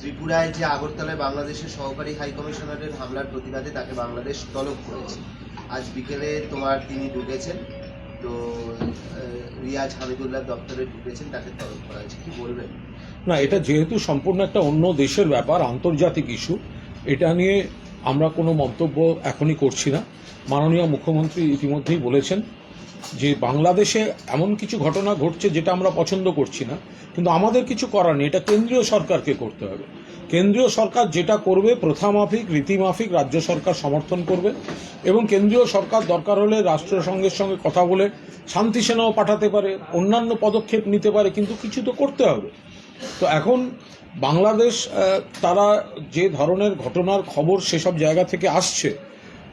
ত্রিপুরায় যে আগরতলায় বাংলাদেশের সহকারী হাই কমিশনারের হামলার প্রতিবাদে তাকে বাংলাদেশ তলব করেছে। আজ বিকেলে তোমার তিনি ঢুকেছেন তো রিয়াজ হামিদুল্লাহ দপ্তরে ঢুকেছেন তাকে তলব করা হয়েছে। কি বলবেন? না, এটা যেহেতু সম্পূর্ণ একটা অন্য দেশের ব্যাপার, আন্তর্জাতিক ইস্যু, এটা নিয়ে আমরা কোনো মন্তব্য এখনই করছি না। মাননীয় মুখ্যমন্ত্রী ইতিমধ্যেই বলেছেন যে বাংলাদেশে এমন কিছু ঘটনা ঘটছে যেটা আমরা পছন্দ করছি না, কিন্তু আমাদের কিছু করার নেই। এটা কেন্দ্রীয় সরকারকে করতে হবে। কেন্দ্রীয় সরকার যেটা করবে প্রথামাফিক রীতিমাফিক রাজ্য সরকার সমর্থন করবে এবং কেন্দ্রীয় সরকার দরকার হলে রাষ্ট্রসংঘের সঙ্গে কথা বলে শান্তি সেনাও পাঠাতে পারে, অন্যান্য পদক্ষেপ নিতে পারে, কিন্তু কিছু তো করতে হবে। তো এখন বাংলাদেশ তারা যে ধরনের ঘটনার খবর সেসব জায়গা থেকে আসছে,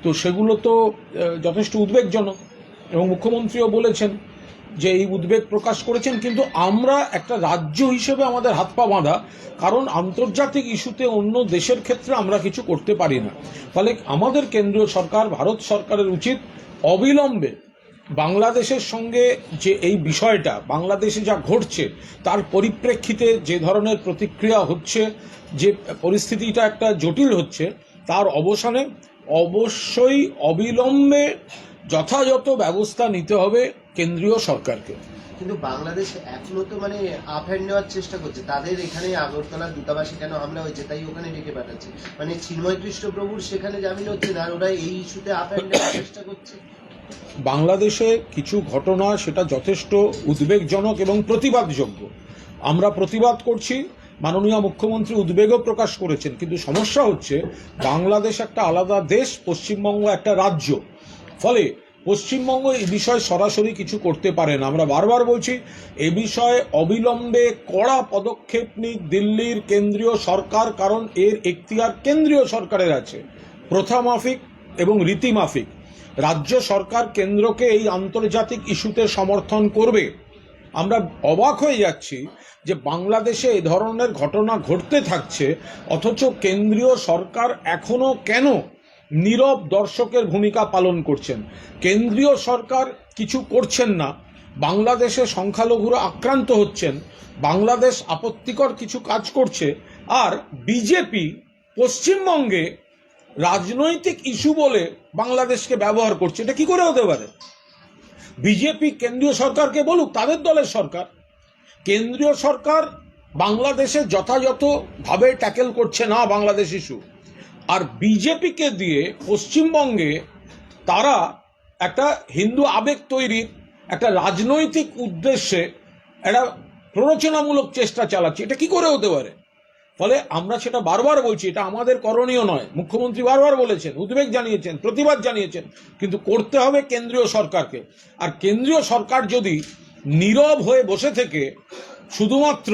তো সেগুলো তো যথেষ্ট উদ্বেগজনক। এবং মুখ্যমন্ত্রীও বলেছেন যে এই উদ্বেগ প্রকাশ করেছেন, কিন্তু আমরা একটা রাজ্য হিসেবে আমাদের হাত পা বাঁধা, কারণ আন্তর্জাতিক ইস্যুতে অন্য দেশের ক্ষেত্রে আমরা কিছু করতে পারি না। ফলে আমাদের কেন্দ্রীয় সরকার, ভারত সরকারের উচিত অবিলম্বে বাংলাদেশের সঙ্গে যে এই বিষয়টা, বাংলাদেশে যা ঘটছে, তার পরিপ্রেক্ষিতে যে ধরনের প্রতিক্রিয়া হচ্ছে, যে পরিস্থিতিটা একটা জটিল হচ্ছে, তার অবসানে অবশ্যই অবিলম্বে যথাযথ ব্যবস্থা নিতে হবে কেন্দ্রীয় সরকারকে। কিন্তু বাংলাদেশ এখনও তো মানে আফের নেওয়ার চেষ্টা করছে। তাদের এখানে আগরতলা দূতাবাসে কেন হামলা হয়েছে তাই ওখানে ডেকে পাঠাচ্ছে। মানে চিন্ময় কৃষ্ণপ্রভুর সেখানে জামিন হচ্ছে না আর ওরা এই ইস্যুতে আফের নেওয়ার চেষ্টা করছে। বাংলাদেশে কিছু ঘটনা সেটা যথেষ্ট উদ্বেগজনক এবং প্রতিবাদযোগ্য। আমরা প্রতিবাদ করছি মাননীয় মুখ্যমন্ত্রী উদ্বেগও প্রকাশ করেছেন, কিন্তু সমস্যা হচ্ছে বাংলাদেশ একটা আলাদা দেশ, পশ্চিমবঙ্গ একটা রাজ্য। ফলে পশ্চিমবঙ্গ এই বিষয়ে সরাসরি কিছু করতে পারে না। আমরা বারবার বলছি, এ বিষয়ে অবিলম্বে কড়া পদক্ষেপ নিক দিল্লির কেন্দ্রীয় সরকার, কারণ এর এখতিয়ার কেন্দ্রীয় সরকারের আছে। প্রথা মাফিক এবং রীতিমাফিক রাজ্য সরকার কেন্দ্রকে এই আন্তর্জাতিক ইস্যুতে সমর্থন করবে। আমরা অবাক হয়ে যাচ্ছি যে বাংলাদেশে এ ধরনের ঘটনা ঘটতে থাকছে, অথচ কেন্দ্রীয় সরকার এখনও কেন নীরব দর্শকের ভূমিকা পালন করছেন? কেন্দ্রীয় সরকার কিছু করছেন না, বাংলাদেশে সংখ্যালঘুরা আক্রান্ত হচ্ছেন, বাংলাদেশ আপত্তিকর কিছু কাজ করছে, আর বিজেপি পশ্চিমবঙ্গে রাজনৈতিক ইস্যু বলে বাংলাদেশকে ব্যবহার করছে। এটা কি করে হতে পারে? বিজেপি কেন্দ্রীয় সরকারকে বলুক, তাদের দলের সরকার। কেন্দ্রীয় সরকার বাংলাদেশে যথাযথভাবে ট্যাকেল করছে না বাংলাদেশ ইস্যু আর বিজেপিকে দিয়ে পশ্চিমবঙ্গে তারা একটা হিন্দু আবেগ তৈরির একটা রাজনৈতিক উদ্দেশ্যে একটা প্ররোচনামূলক চেষ্টা চালাচ্ছে। এটা কি করে হতে পারে? ফলে আমরা সেটা বারবার বলছি, এটা আমাদের করণীয় নয়। মুখ্যমন্ত্রী বারবার বলেছেন, উদ্বেগ জানিয়েছেন, প্রতিবাদ জানিয়েছেন, কিন্তু করতে হবে কেন্দ্রীয় সরকারকে। আর কেন্দ্রীয় সরকার যদি নীরব হয়ে বসে থেকে শুধুমাত্র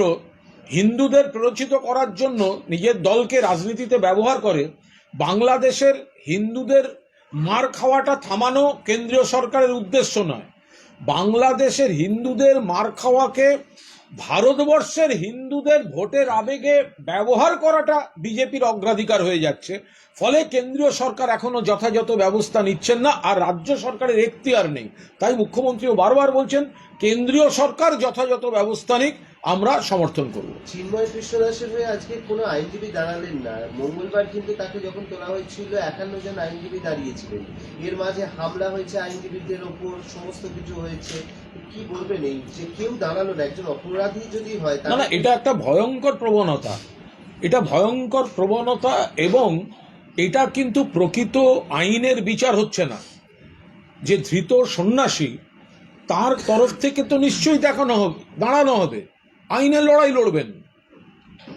হিন্দুদের প্ররোচিত করার জন্য নিজের দলকে রাজনীতিতে ব্যবহার করে বাংলাদেশের হিন্দুদের মার খাওয়াটা থামানো কেন্দ্রীয় সরকারের উদ্দেশ্য নয়। বাংলাদেশের হিন্দুদের মার খাওয়াকে ভারতবর্ষের হিন্দুদের ভোটের আবেগে ব্যবহার করাটা বিজেপির অগ্রাধিকার হয়ে যাচ্ছে। ফলে কেন্দ্রীয় সরকার এখনও যথাযথ ব্যবস্থা নিচ্ছেন না, আর রাজ্য সরকারের এখতিয়ার নেই। তাই মুখ্যমন্ত্রীও বারবার বলছেন, কেন্দ্রীয় সরকার যথাযথ ব্যবস্থা নিক, আমরা সমর্থন করব। চিন্ময় কৃষ্ণদাসের হয়ে আজকে কোনো আইনজীবী দাঁড়ালেন না। মঙ্গলবার কিন্তু তাকে যখন তোলা হয়েছিল, একান্ন জন আইনজীবী দাঁড়িয়েছিলেন। এর মাঝে হামলা হয়েছে আইনজীবীদের ওপর, সমস্ত কিছু হয়েছে। কি বলবেন? এই যে কেউ দাঁড়াল না একজন অপরাধী যদি হয় না না এটা একটা ভয়ঙ্কর প্রবণতা। এটা ভয়ঙ্কর প্রবণতা এবং এটা কিন্তু প্রকৃত আইনের বিচার হচ্ছে না। যে ধৃত সন্ন্যাসী তার তরফ থেকে তো নিশ্চয়ই দেখানো হবে দাঁড়ানো হবে। আইনের লড়াই লড়বেন।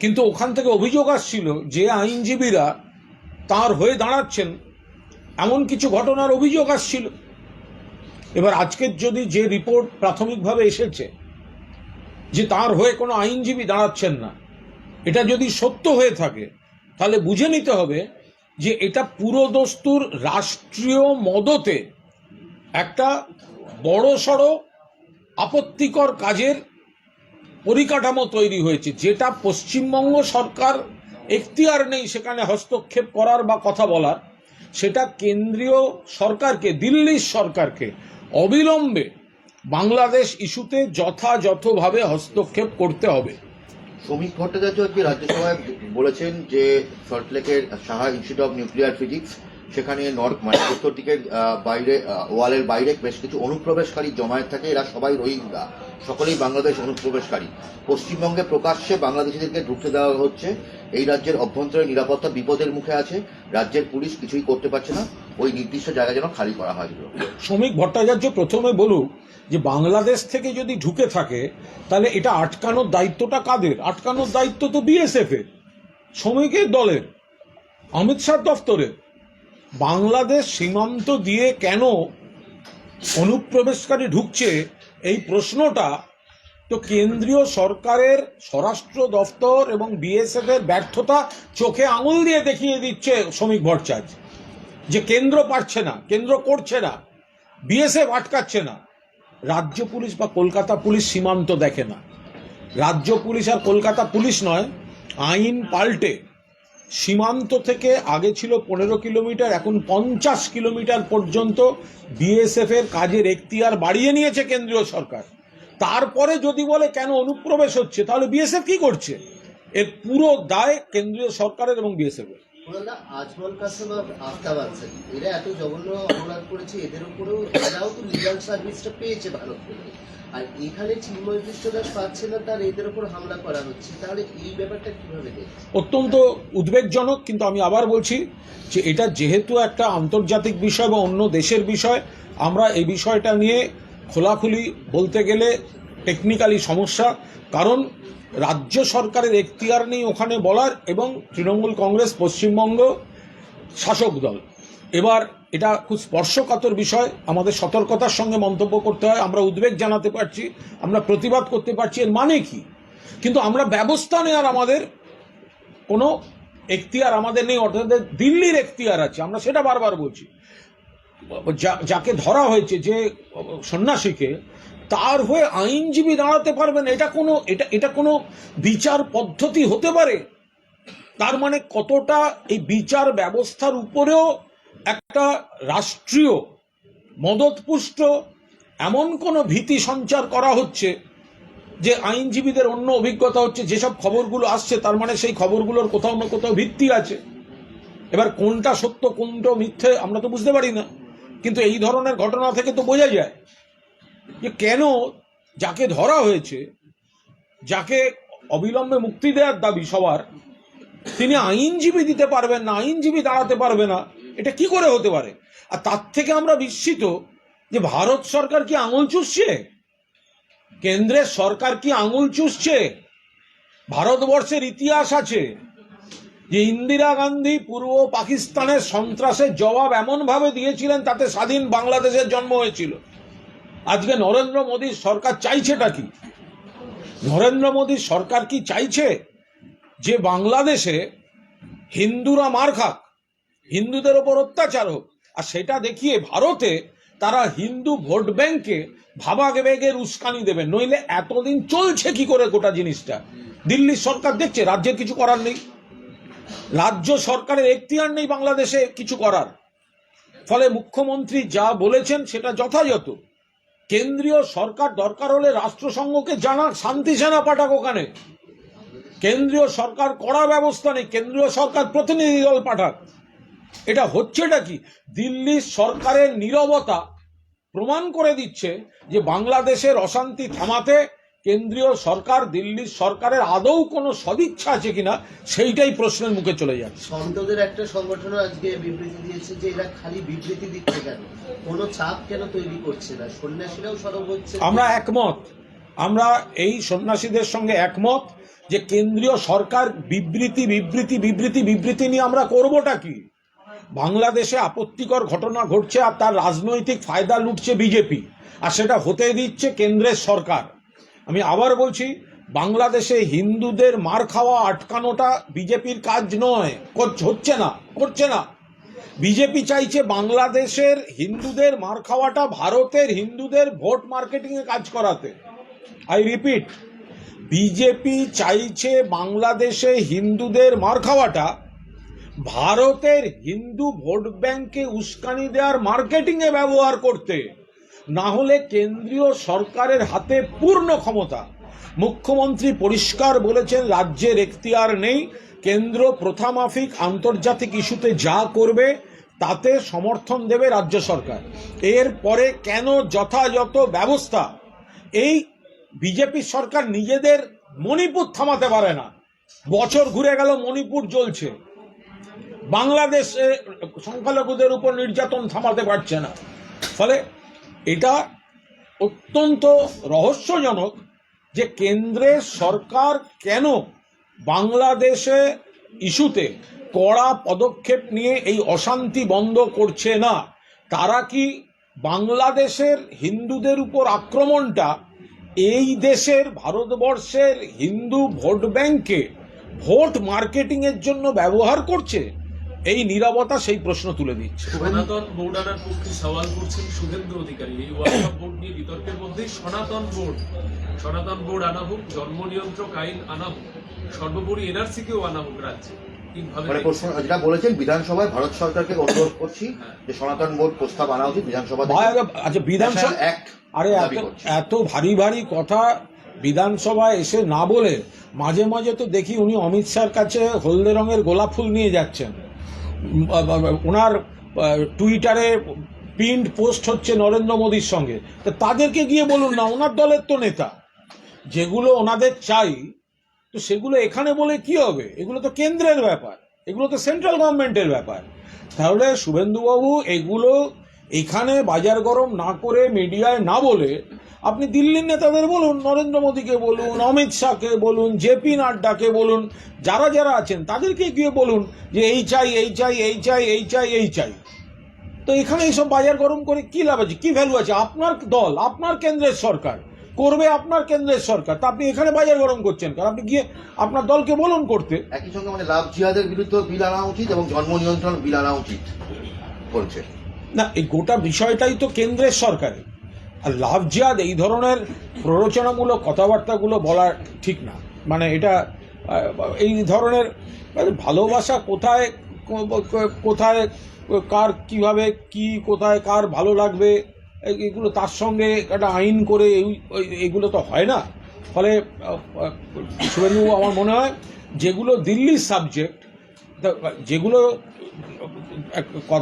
কিন্তু ওখান থেকে অভিযোগ আসছিল যে আইনজীবীরা তার হয়ে দাঁড়াচ্ছেন। এমন কিছু ঘটনার অভিযোগ আসছিল। এবার আজকের যদি যে রিপোর্ট প্রাথমিকভাবে এসেছে, যে তার হয়ে কোনো আইনজীবী দাঁড়াচ্ছেন না, এটা যদি সত্য হয়ে থাকে, তাহলে বুঝে নিতে হবে যে এটা পুরোদস্তুর রাষ্ট্রীয় মদতে একটা বড় সড়ো আপত্তিকর কাজের পরিকাঠামো তৈরি হয়েছে, যেটা পশ্চিমবঙ্গ সরকার এখতিয়ার নেই সেখানে হস্তক্ষেপ করার বা কথা বলার, সেটা কেন্দ্রীয় সরকারকে, দিল্লির সরকারকে অবিলম্বে বাংলাদেশ ইস্যুতে যথাযথভাবে হস্তক্ষেপ করতে হবে। শ্রমিক ভট্টাচার্য আজকে রাজ্যসভায় বলেছেন যে সল্টলেকের Saha institute of nuclear physics, সেখানে নর্থ মানে উত্তর দিকের বাইরে ওয়ালের বাইরে বেশ কিছু অনুপ্রবেশকারী জমায়েত থাকে। এরা সবাই রোহিঙ্গা। সকলেই বাংলাদেশ অনুপ্রবেশকারী। পশ্চিমবঙ্গে প্রকাশ্যে বাংলাদেশিদেরকে ঢুকতে দেওয়া হচ্ছে। এই রাজ্যের অভ্যন্তরীণ নিরাপত্তা বিপদের মুখে আছে। রাজ্যের পুলিশ কিছুই করতে পারছে না। ওই নির্দিষ্ট জায়গা যেন খালি করা হয়। শ্রমিক ভট্টাচার্য প্রথমে বলুক যে বাংলাদেশ থেকে যদি ঢুকে থাকে, তাহলে এটা আটকানোর দায়িত্বটা কাদের? আটকানোর দায়িত্ব তো বিএসএফ এর, শ্রমিকের দলের, অমিত শাহ দফতরের। বাংলাদেশ সীমান্ত দিয়ে কেন অনুপ্রবেশকারী ঢুকছে এই প্রশ্নটা তো কেন্দ্রীয় সরকারের, স্বরাষ্ট্র দফতর এবং বিএসএফ এর ব্যর্থতা চোখে আঙুল দিয়ে দেখিয়ে দিচ্ছে শ্রমিক ভট্টাচার্য। যে কেন্দ্র পারছে না, কেন্দ্র করছে না, বিএসএফ আটকাচ্ছে না, রাজ্য পুলিশ বা কলকাতা পুলিশ সীমান্ত দেখে না। রাজ্য পুলিশ আর কলকাতা পুলিশ নয়, আইন পাল্টে। সীমান্ত থেকে আগে ছিল পনেরো কিলোমিটার, এখন পঞ্চাশ কিলোমিটার পর্যন্ত বিএসএফ এর কাজের এখতিয়ার বাড়িয়ে নিয়েছে কেন্দ্রীয় সরকার। তারপরে যদি বলে কেন অনুপ্রবেশ হচ্ছে, তাহলে বিএসএফ কি করছে? এর পুরো দায় কেন্দ্রীয় সরকারের এবং বিএসএফ এর। এত জঘন্য এদের উপরেও সার্ভিসটা পেয়েছে ভালো করে। আর এখানে না, তার এদের উপর হামলা করা হচ্ছে, তাহলে এই ব্যাপারটা অত্যন্ত উদ্বেগজনক, কিন্তু আমি আবার বলছি যে এটা যেহেতু একটা আন্তর্জাতিক বিষয় বা অন্য দেশের বিষয়, আমরা এই বিষয়টা নিয়ে খোলাখুলি বলতে গেলে টেকনিক্যালি সমস্যা, কারণ রাজ্য সরকারের এখতিয়ার নেই ওখানে বলার এবং তৃণমূল কংগ্রেস, পশ্চিমবঙ্গ শাসক দল। এবার এটা খুব স্পর্শকাতর বিষয়। আমাদের সতর্কতার সঙ্গে মন্তব্য করতে হয়। আমরা উদ্বেগ জানাতে পারছি, আমরা প্রতিবাদ করতে পারছি। এর মানে কি? কিন্তু আমরা ব্যবস্থা নেওয়ার আমাদের কোনো এখতিয়ার আমাদের নেই, অর্থাৎ দিল্লির এখতিয়ার আছে। আমরা সেটা বারবার বলছি। যাকে ধরা হয়েছে যে সন্ন্যাসীকে তার হয়ে আইনজীবী দাঁড়াতে পারবেন, এটা কোনো, এটা এটা কোনো বিচার পদ্ধতি হতে পারে। তার মানে কতটা এই বিচার ব্যবস্থার উপরেও একটা রাষ্ট্রীয় মদতপুষ্ট এমন কোনো ভীতি সঞ্চার করা হচ্ছে যে আইনজীবীদের অন্য অভিজ্ঞতা হচ্ছে, যেসব খবরগুলো আসছে, তার মানে সেই খবরগুলোর কোথাও না কোথাও ভিত্তি আছে। এবার কোনটা সত্য, কোনটা মিথ্যে আমরা তো বুঝতে পারি না, কিন্তু এই ধরনের ঘটনা থেকে তো বোঝা যায়। যে কেন যাকে ধরা হয়েছে, যাকে অবিলম্বে মুক্তি দেওয়ার দাবি সবার, তিনি আইনজীবী দিতে পারবেন না, আইনজীবী দাঁড়াতে পারবে না, এটা কি করে হতে পারে? আর তার থেকে আমরা বিস্মিত যে ভারত সরকার কি আঙুল চুষছে? কেন্দ্রের সরকার কি আঙুল চুষছে? ভারতবর্ষের ইতিহাস আছে যে ইন্দিরা গান্ধী পূর্ব পাকিস্তানের সন্ত্রাসের জবাব এমনভাবে দিয়েছিলেন তাতে স্বাধীন বাংলাদেশের জন্ম হয়েছিল। আজকে নরেন্দ্র মোদীর সরকার চাইছেটা কি? নরেন্দ্র মোদীর সরকার কি চাইছে যে বাংলাদেশে হিন্দুরা মার খাক, হিন্দুদের ওপর অত্যাচার হোক, আর সেটা দেখিয়ে ভারতে তারা হিন্দু ভোট ব্যাংকে ভাবাবেগের উস্কানি দেবে? নইলে এতদিন চলছে কি করে গোটা জিনিসটা? দিল্লির সরকার দেখছে রাজ্যের কিছু করার নেই। রাজ্য সরকারের এখতিয়ার নেই বাংলাদেশে কিছু করার। ফলে মুখ্যমন্ত্রী যা বলেছেন সেটা যথাযথ। কেন্দ্রীয় সরকার দরকার হলে রাষ্ট্রসংঘকে জানাক, শান্তি সেনা পাঠাক ওখানে। কেন্দ্রীয় সরকার করা ব্যবস্থা নেই, কেন্দ্রীয় সরকার প্রতিনিধি দল পাঠাক। এটা হচ্ছেটা কি? দিল্লির সরকারের নীরবতা প্রমাণ করে দিচ্ছে যে বাংলাদেশের অশান্তি থামাতে কেন্দ্রীয় সরকার দিল্লির সরকারের আদৌ কোনো সদিচ্ছা আছে কিনা সেইটাই প্রশ্নের মুখে চলে যাচ্ছে। সন্তদের একটা সংগঠন আজকে বিবৃতি দিয়েছে যে এরা খালি বিবৃতি দিচ্ছে কেন? কোনো চাপ কেন তৈরি করছে না? সন্ন্যাসীরাও সরব হচ্ছে। আমরা একমত। আমরা এই সন্ন্যাসীদের সঙ্গে একমত যে কেন্দ্রীয় সরকার বিবৃতি বিবৃতি বিবৃতি বিবৃতি নিয়ে আমরা করবোটা কি? বাংলাদেশে আপত্তিকর ঘটনা ঘটছে আর তার রাজনৈতিক ফায়দা লুটছে বিজেপি। আর সেটা হতে দিচ্ছে কেন্দ্রের সরকার। আমি আবার বলছি, বাংলাদেশে হিন্দুদের মার খাওয়া আটকানোটা বিজেপির কাজ নয়। হচ্ছে না, করছে না। বিজেপি চাইছে বাংলাদেশের হিন্দুদের মার খাওয়াটা ভারতের হিন্দুদের ভোট মার্কেটিং এ কাজ করাতে। আই রিপিট বিজেপি চাইছে বাংলাদেশে হিন্দুদের মার খাওয়াটা ভারতের হিন্দু ভোট ব্যাংকে উস্কানি দেওয়ার মার্কেটিং এ ব্যবহার করতে। না হলে কেন্দ্রীয় সরকারের হাতে পূর্ণ ক্ষমতা। মুখ্যমন্ত্রী পরিষ্কার বলেছেন, রাজ্যের এখতিয়ার নেই। কেন্দ্র প্রথামাফিক আন্তর্জাতিক ইস্যুতে যা করবে, তাতে সমর্থন দেবে রাজ্য সরকার। এর পরে কেন যথাযথ ব্যবস্থা? এই বিজেপি সরকার নিজেদের মণিপুর থামাতে পারে না। বছর ঘুরে গেল, মণিপুর জ্বলছে। বাংলাদেশে সংখ্যালঘুদের উপর নির্যাতন থামাতে পারছে না। ফলে এটা অত্যন্ত রহস্যজনক যে কেন্দ্রের সরকার কেন বাংলাদেশে ইস্যুতে কড়া পদক্ষেপ নিয়ে এই অশান্তি বন্ধ করছে না? তারা কি বাংলাদেশের হিন্দুদের উপর আক্রমণটা এই দেশের ভারতবর্ষের হিন্দু ভোট ব্যাংকে ভোট মার্কেটিংয়ের জন্য ব্যবহার করছে? এই নীরবতা সেই প্রশ্ন তুলে দিচ্ছে। সনাতন বোর্ড আনার পক্ষে সওয়াল করছেন শুভেন্দু অধিকারী। এই ওয়াকফ বোর্ড নিয়ে বিতর্কের মধ্যেই সনাতন বোর্ড সনাতন বোর্ড আনা হোক জন্ম নিয়ন্ত্রক আইন আনা হোক সর্বোপরি এনআরসি কেও আনা হোক রাজ্যে। মানে যেটা বলেছেন বিধানসভায় ভারত সরকারকে অনুরোধ করছি যে সনাতন বোর্ড প্রস্তাব আনা উচিত বিধানসভা আচ্ছা বিধানসভা আরে এত এত ভারী ভারী কথা বিধানসভায় এসে না বলে মাঝে মাঝে তো দেখি উনি অমিত শাহর কাছে হলদে রঙের গোলাপ ফুল নিয়ে যাচ্ছেন। ওনার টুইটারে পিন্ড পোস্ট হচ্ছে নরেন্দ্র মোদীর সঙ্গে। তো তাদেরকে গিয়ে বলুন না, ওনার দলের তো নেতা। যেগুলো ওনাদের চাই, তো সেগুলো এখানে বলে কি হবে? এগুলো তো কেন্দ্রের ব্যাপার। এগুলো তো সেন্ট্রাল গভর্নমেন্টের ব্যাপার। তাহলে শুভেন্দুবাবু, এগুলো এখানে বাজার গরম না করে মিডিয়ায় না বলে আপনি দিল্লির নেতাদের বলুন, নরেন্দ্র মোদীকে বলুন, অমিত শাহকে বলুন, জেপি নাড্ডাকে বলুন, যারা যারা আছেন তাদেরকে গিয়ে বলুন যে এই চাই এই চাই এই চাই এই চাই এই চাই। তো এখানে এইসব বাজার গরম করে কি লাভ আছে? কি ভ্যালু আছে? আপনার দল, আপনার কেন্দ্রের সরকার, করবে আপনার কেন্দ্রের সরকার, তা আপনি এখানে বাজার গরম করছেন কারণ আপনি গিয়ে আপনার দলকে বলুন করতে। একই সঙ্গে মানে লাভ জিহাদের বিরুদ্ধে বিল আনা উচিত এবং জন্ম নিয়ন্ত্রণ বিল আনা উচিত বলছে না, এই গোটা বিষয়টাই তো কেন্দ্রের সরকারের। আর লাভ জিয়াদ এই ধরনের প্ররোচনামূলক কথাবার্তাগুলো বলা ঠিক না। মানে এটা এই ধরনের মানে ভালোবাসা কোথায় কোথায়, কার কীভাবে, কি, কোথায়, কার ভালো লাগবে, এগুলো তার সঙ্গে একটা আইন করে এগুলো তো হয় না। ফলে শুভেন্দু আমার মনে হয়, যেগুলো দিল্লির সাবজেক্ট যেগুলো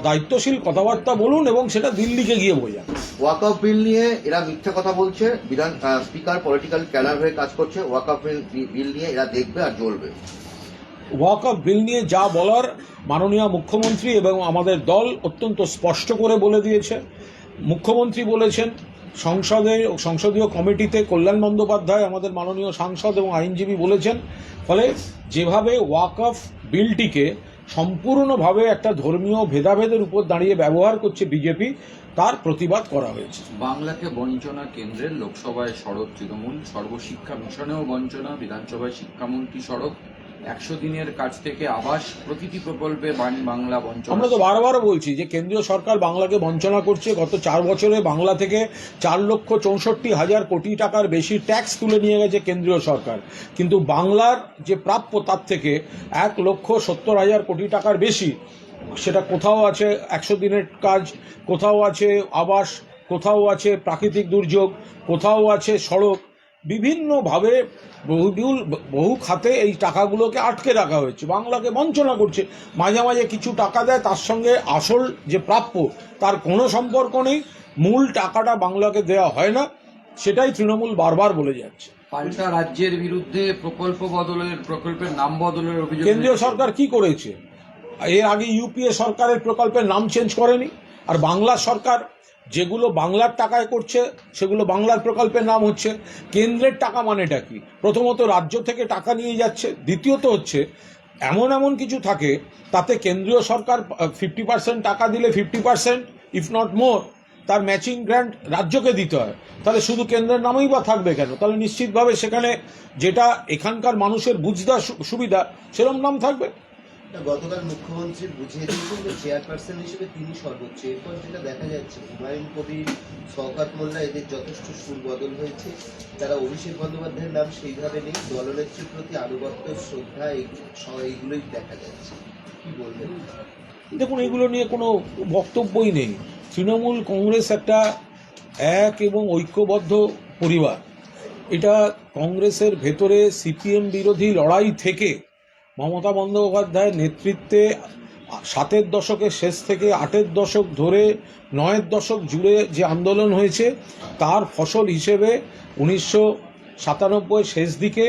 দায়িত্বশীল কথাবার্তা বলুন এবং সেটা দিল্লিকে গিয়ে বোঝান। ওয়াকআপ বিল নিয়ে এরা মিথ্যা কথা বলছে বিধান স্পিকার পলিটিক্যাল ক্যালার হয়ে কাজ করছে ওয়াকআপ বিল নিয়ে এরা দেখবে আর জ্বলবে। ওয়াক অফ বিল নিয়ে যা বলার মাননীয় মুখ্যমন্ত্রী এবং আমাদের দল অত্যন্ত স্পষ্ট করে বলে দিয়েছে। মুখ্যমন্ত্রী বলেছেন সংসদে সংসদীয় কমিটিতে কল্যাণ বন্দ্যোপাধ্যায় আমাদের মাননীয় সাংসদ এবং আইনজীবী বলেছেন ফলে যেভাবে ওয়াক অফ বিলটিকে সম্পূর্ণভাবে একটা ধর্মীয় ভেদাভেদের উপর দাঁড়িয়ে ব্যবহার করছে বিজেপি, তার প্রতিবাদ করা হয়েছে। বাংলাকে বঞ্চনা কেন্দ্রের লোকসভায় সড়ক তৃণমূল, সর্বশিক্ষা মিশনেও বঞ্চনা, বিধানসভায় শিক্ষামন্ত্রী সড়ক একশো দিনের কাজ থেকে আবাস প্রতিটি প্রকল্পে বাংলা বঞ্চনা আমরা তো বারবার বলছি যে কেন্দ্রীয় সরকার বাংলাকে বঞ্চনা করছে গত চার বছরে বাংলা থেকে চার লক্ষ চৌষট্টি হাজার কোটি টাকার বেশি ট্যাক্স তুলে নিয়ে গেছে কেন্দ্রীয় সরকার। কিন্তু বাংলার যে প্রাপ্য তার থেকে এক লক্ষ সত্তর হাজার কোটি টাকার বেশি সেটা কোথাও আছে একশো দিনের কাজ কোথাও আছে আবাস কোথাও আছে প্রাকৃতিক দুর্যোগ কোথাও আছে সড়ক বিভিন্নভাবে বহুবিউল বহু খাতে এই টাকাগুলোকে আটকে রাখা হয়েছে। বাংলাকে বঞ্চনা করছে। মাঝে মাঝে কিছু টাকা দেয় তার সঙ্গে আসল যে প্রাপ্য তার কোনো সম্পর্ক নেই। মূল টাকাটা বাংলাকে দেওয়া হয় না। সেটাই তৃণমূল বারবার বলে যাচ্ছে। পাল্টা রাজ্যের বিরুদ্ধে প্রকল্প বদলের প্রকল্পের নাম বদলের অভিযোগ কেন্দ্রীয় সরকার কি করেছে? এর আগে ইউপিএ সরকারের প্রকল্পের নাম চেঞ্জ করেনি। আর বাংলা সরকার যেগুলো বাংলার টাকায় করছে, সেগুলো বাংলার প্রকল্পের নাম হচ্ছে, কেন্দ্রের টাকা মানেটা কি? প্রথমত রাজ্য থেকে টাকা নিয়ে যাচ্ছে, দ্বিতীয়ত হচ্ছে, এমন এমন কিছু থাকে, তাতে কেন্দ্রীয় সরকার ফিফটি পার্সেন্ট টাকা দিলে fifty percent if not more তার ম্যাচিং গ্র্যান্ট রাজ্যকে দিতে হয়। তাহলে শুধু কেন্দ্রের নামেই বা থাকবে কেন? তাহলে নিশ্চিতভাবে সেখানে যেটা এখানকার মানুষের বুঝতে সুবিধা সেরকম নাম থাকবে? গতকাল মুখ্যমন্ত্রী বুঝিয়ে দিয়েছেন যে চেয়ারপারসন হিসেবে তিনি সর্বোচ্চ। এরপর যেটা দেখা যাচ্ছে, হুমায়ুন কবির, শওকাত মোল্লা এদের যথেষ্ট সুর বদল হয়েছে। তারা অভিষেক বন্দ্যোপাধ্যায়ের নাম সেইভাবে নেই, দলনেত্রীর প্রতি আনুগত্য, শ্রদ্ধা এইগুলোই দেখা যাচ্ছে। কি বলবেন? দেখুন, এগুলো নিয়ে কোনো বক্তব্যই নেই। তৃণমূল কংগ্রেস একটা এক এবং ঐক্যবদ্ধ পরিবার। এটা কংগ্রেসের ভেতরে সিপিএম বিরোধী লড়াই থেকে মমতা বন্দ্যোপাধ্যায়ের নেতৃত্বে সাতের দশকের শেষ থেকে আটের দশক ধরে, নয়ের দশক জুড়ে যে আন্দোলন হয়েছে, তার ফসল হিসেবে উনিশশো সাতানব্বই শেষ দিকে,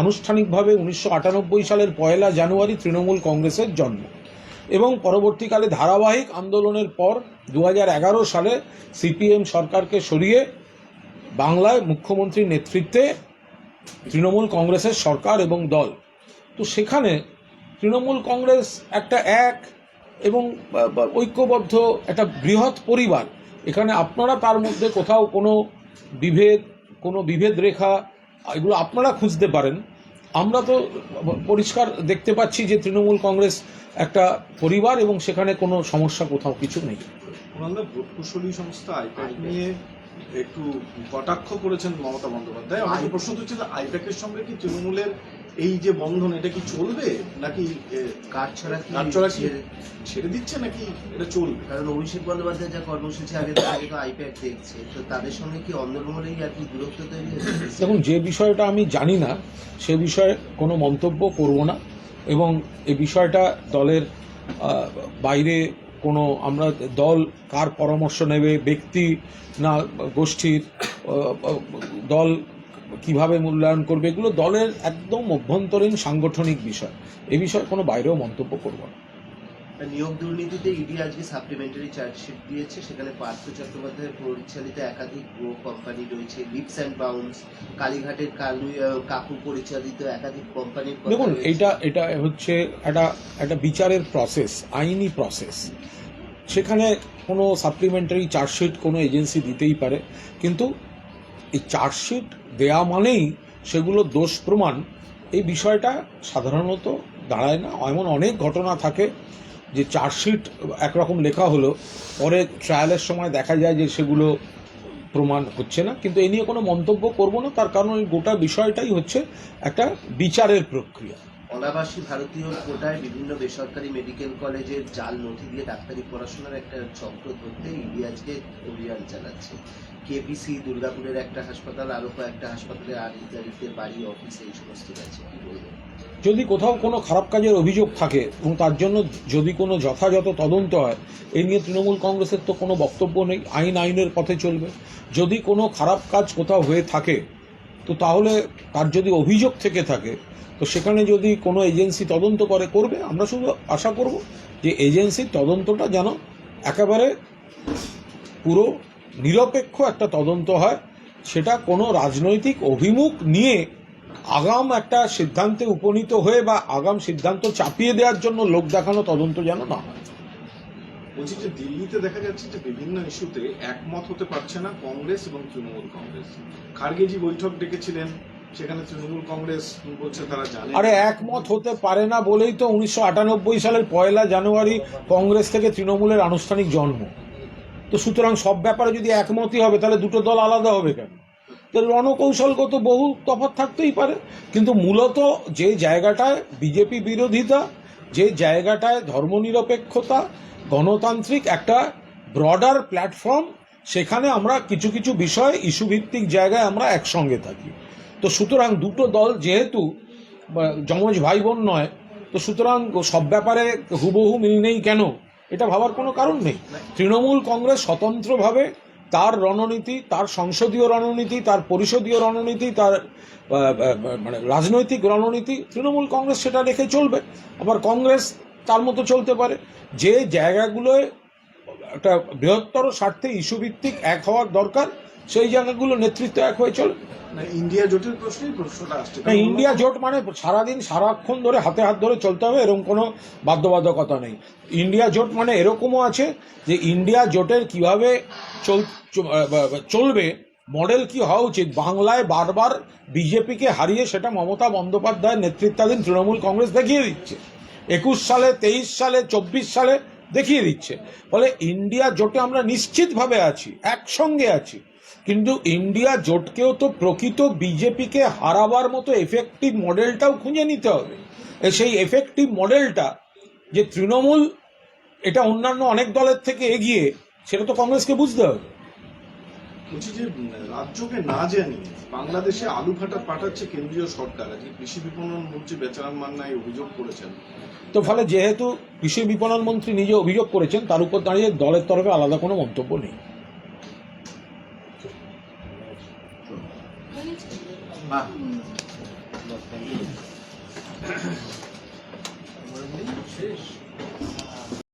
আনুষ্ঠানিকভাবে উনিশশো আটানব্বই সালের পয়লা জানুয়ারি তৃণমূল কংগ্রেসের জন্ম। এবং পরবর্তীকালে ধারাবাহিক আন্দোলনের পর দু হাজার এগারো সালে সিপিএম সরকারকে সরিয়ে বাংলায় মুখ্যমন্ত্রীর নেতৃত্বে তৃণমূল কংগ্রেসের সরকার এবং দল তো সেখানে তৃণমূল কংগ্রেস একটা এক এবং ঐক্যবদ্ধ একটা বৃহৎ পরিবার। এখানে আপনারা তার মধ্যে কোথাও কোনো বিভেদ কোনো বিভেদ রেখা, এগুলো আপনারা খুঁজতে পারেন। আমরা তো পরিষ্কার দেখতে পাচ্ছি যে তৃণমূল কংগ্রেস একটা পরিবার এবং সেখানে কোনো সমস্যা কোথাও কিছু নেই। কুশলী সংস্থা আইপ্যাক নিয়ে একটু কটাক্ষ করেছেন মমতা বন্দ্যোপাধ্যায়। প্রশ্ন হচ্ছে আইপ্যাকের সঙ্গে কি তৃণমূলের এই যে বন্ধন এটা কি চলবে? নাকি কাঠ ছড়া কি কাঠছড়া কি ছেড়ে- ছেড়ে দিচ্ছে নাকি এটা চলবে? কারণ অভিষেক বন্দ্যোপাধ্যায় যা কর্মসূচি আগে আগে তো আইপ্যাড দেখছে তো তাদের সঙ্গে কি অন্দরমহলেই আর কি দূরত্ব তৈরি হয়েছে দেখুন যে বিষয়টা আমি জানি না সে বিষয়ে কোনো মন্তব্য করব না এবং এই বিষয়টা দলের বাইরে কোনো আমরা দল কার পরামর্শ নেবে ব্যক্তি না গোষ্ঠীর দল কীভাবে মূল্যায়ন করবে এগুলো দলের একদম অভ্যন্তরীণ সাংগঠনিক বিষয়। এ বিষয়ে কোনো বাইরেও মন্তব্য করব না। নিয়োগ দুর্নীতিতে ইডি আজকে সাপ্লিমেন্টারি চার্জশিট দিয়েছে সেখানে পার্থ চট্টোপাধ্যায়ের পরিচালিত একাধিক গো কোম্পানি রয়েছে লিপস অ্যান্ড বাউন্স কালীঘাটের কালু কাকু পরিচালিত একাধিক কোম্পানির কথা দেখুন। এটা এটা হচ্ছে একটা একটা বিচারের প্রসেস আইনি প্রসেস সেখানে কোনো সাপ্লিমেন্টারি চার্জশিট কোনো এজেন্সি দিতেই পারে কিন্তু এই চার্জশিট দেয়া মানেই সেগুলো দোষ প্রমাণ। এই বিষয়টা সাধারণত দাঁড়ায় না। এমন অনেক ঘটনা থাকে যে চার্জশিট একরকম লেখা হলো, পরে ট্রায়ালের সময় দেখা যায় যে সেগুলো প্রমাণ হচ্ছে না। কিন্তু এ নিয়ে কোনো মন্তব্য করব না, তার কারণ এই গোটা বিষয়টাই হচ্ছে একটা বিচারের প্রক্রিয়া। অনাবাসী ভারতীয় কোটায় বিভিন্ন বেসরকারি মেডিকেল কলেজের জাল নথি দিয়ে ডাক্তারি পড়াশোনার একটা চক্র ধরতে ইডি আজকে অভিযান চালাচ্ছে। কেপিসি দুর্গাপুরের একটা হাসপাতাল, আরও কয়েকটা হাসপাতালে আধিকারিকদের বাড়ি, অফিস এই সমস্ত গেছে কি বলবেন যদি কোথাও কোনো খারাপ কাজের অভিযোগ থাকে এবং তার জন্য যদি কোনো যথাযথ তদন্ত হয় এই নিয়ে তৃণমূল কংগ্রেসের তো কোনো বক্তব্য নেই, আইন আইনের পথে চলবে। যদি কোনো খারাপ কাজ কোথাও হয়ে থাকে, তো তাহলে তার যদি অভিযোগ থেকে থাকে, তো সেখানে যদি কোনো এজেন্সি তদন্ত করে, করবে? আমরা শুধু আশা করব যে এজেন্সির তদন্তটা যেন একেবারে পুরো নিরপেক্ষ একটা তদন্ত হয়। সেটা কোনো রাজনৈতিক অভিমুখ নিয়ে আগাম একটা সিদ্ধান্তে উপনীত হয়ে বা আগাম সিদ্ধান্ত চাপিয়ে দেওয়ার জন্য লোক দেখানো তদন্ত যেন না হয়। বলছি যে দিল্লিতে দেখা যাচ্ছে যে বিভিন্ন ইস্যুতে একমত হতে পারছে না কংগ্রেস এবং তৃণমূল কংগ্রেস। খার্গেজি বৈঠক ডেকেছিলেন সেখানে তৃণমূল কংগ্রেস বলছে তারা জানে আরে একমত হতে পারে না বলেই তো উনিশশো আটানব্বই সালের পয়লা জানুয়ারি কংগ্রেস থেকে তৃণমূলের আনুষ্ঠানিক জন্ম। তো সুতরাং সব ব্যাপারে যদি একমতই হবে, তাহলে দুটো দল আলাদা হবে কেন? তো রণকৌশলগত বহু তফাৎ থাকতেই পারে, কিন্তু মূলত যে জায়গাটায় বিজেপি বিরোধিতা, যে জায়গাটায় ধর্মনিরপেক্ষতা, গণতান্ত্রিক একটা ব্রডার প্ল্যাটফর্ম সেখানে আমরা কিছু কিছু বিষয়, ইস্যুভিত্তিক জায়গায় আমরা একসঙ্গে থাকি। তো সুতরাং দুটো দল যেহেতু যমজ ভাই বোন নয়, তো সুতরাং সব ব্যাপারে হুবহু মিল নেই কেন? এটা ভাবার কোনো কারণ নেই। তৃণমূল কংগ্রেস স্বতন্ত্রভাবে তার রণনীতি, তার সংসদীয় রণনীতি, তার পরিষদীয় রণনীতি, তার মানে রাজনৈতিক রণনীতি, তৃণমূল কংগ্রেস সেটা রেখে চলবে। আবার কংগ্রেস তার মতো চলতে পারে। যে জায়গাগুলোয় একটা বৃহত্তর স্বার্থে ইস্যুভিত্তিক এক হওয়ার দরকার সেই জায়গাগুলো নেতৃত্ব এক হয়ে চলে ইন্ডিয়া জোটের প্রশ্নেই প্রশ্নটা আসছে। না ইন্ডিয়া জোট মানে সারাদিন সারাক্ষণ ধরে হাতে হাত ধরে চলতে হবে এরকম কোনো বাধ্যবাধকতা নেই। ইন্ডিয়া জোট মানে এরকমও আছে যে ইন্ডিয়া জোটের কীভাবে চল চলবে মডেল কি হওয়া উচিত? বাংলায় বারবার বিজেপিকে হারিয়ে সেটা মমতা বন্দ্যোপাধ্যায়ের নেতৃত্বাধীন তৃণমূল কংগ্রেস দেখিয়ে দিচ্ছে। একুশ সালে তেইশ সালে চব্বিশ সালে দেখিয়ে দিচ্ছে। ফলে ইন্ডিয়া জোটে আমরা নিশ্চিতভাবে আছি একসঙ্গে আছি। কিন্তু ইন্ডিয়া জোটকেও তো প্রকৃত বিজেপিকে হারাবার মতো এফেক্টিভ মডেলটাও খুঁজে নিতে হবে। সেই এফেক্টিভ মডেলটা যে তৃণমূল এটা অন্যান্য অনেক দলের থেকে এগিয়ে সেটা তো কংগ্রেসকে বুঝতে হবে। বলছি যে রাজ্যকে না জানিয়ে বাংলাদেশে আলু ফাটা পাঠাচ্ছে কেন্দ্রীয় সরকার। আজকে কৃষি বিপণন মন্ত্রী বেচারাম মান্নাই অভিযোগ করেছেন। তো ফলে যেহেতু কৃষি বিপণন মন্ত্রী নিজে অভিযোগ করেছেন তার উপর দাঁড়িয়ে দলের তরফে আলাদা কোনো মন্তব্য নেই। বাহ শেষ